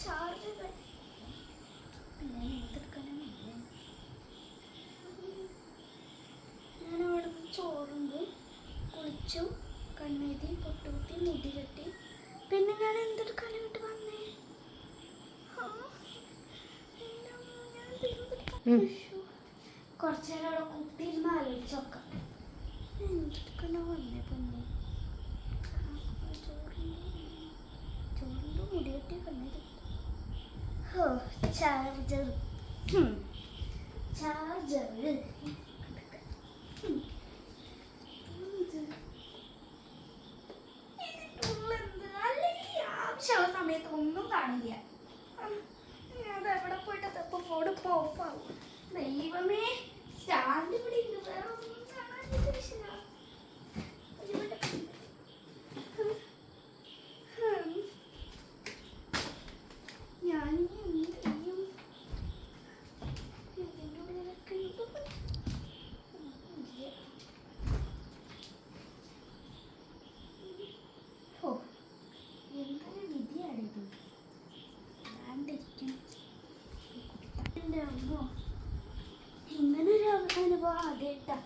Charge പിന്നെ എന്തെടുക്കാനാണ് ഞാൻ അവിടെ നിന്ന് ചോറുണ്ട്. കുളിച്ചു കണ്ണെഴുതി പൊട്ടുകുത്തി മുടി കെട്ടി പിന്നെ ഞാൻ എന്തെടുക്കാനായിട്ട് വന്നേ. കുറച്ച് നേരം അവിടെ കുത്തിയിരുന്ന് ആലോചിച്ച് നോക്കാം. എന്തെടുക്കാനാ വന്നേ പൊന്നെ ആ, ചോറുണ്ട് ചോറിന്റെ മുടി കെട്ടി കണ്ണെഴുതി ഹോ ചാർജർ. ചാർജർ സമയത്ത് ഒന്നും കാണില്ല. അത് എവിടെ പോയിട്ട് അപ്പൊ ഫോൺ ഇപ്പൊ ഓഫാവും എന്റെ അമ്മോ ഇങ്ങനെ ഒരു അനുഭവം ആദ്യമായിട്ടാ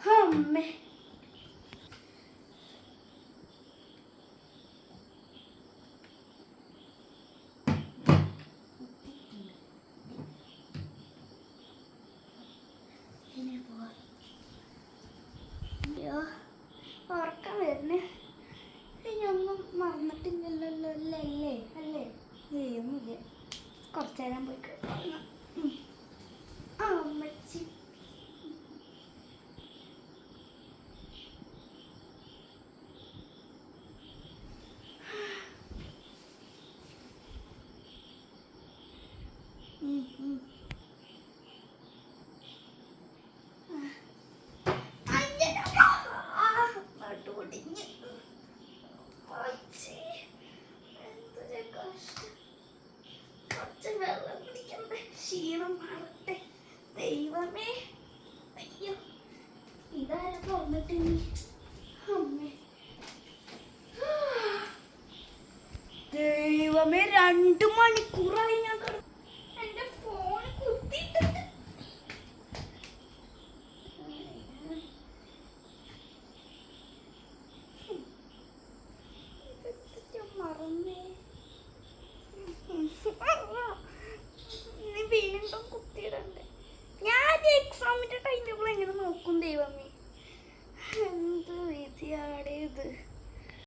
അമ്മേ. കുറച്ചു നേരം പോയി ദൈവമേ രണ്ടു മണിക്കൂറായി ഞാൻ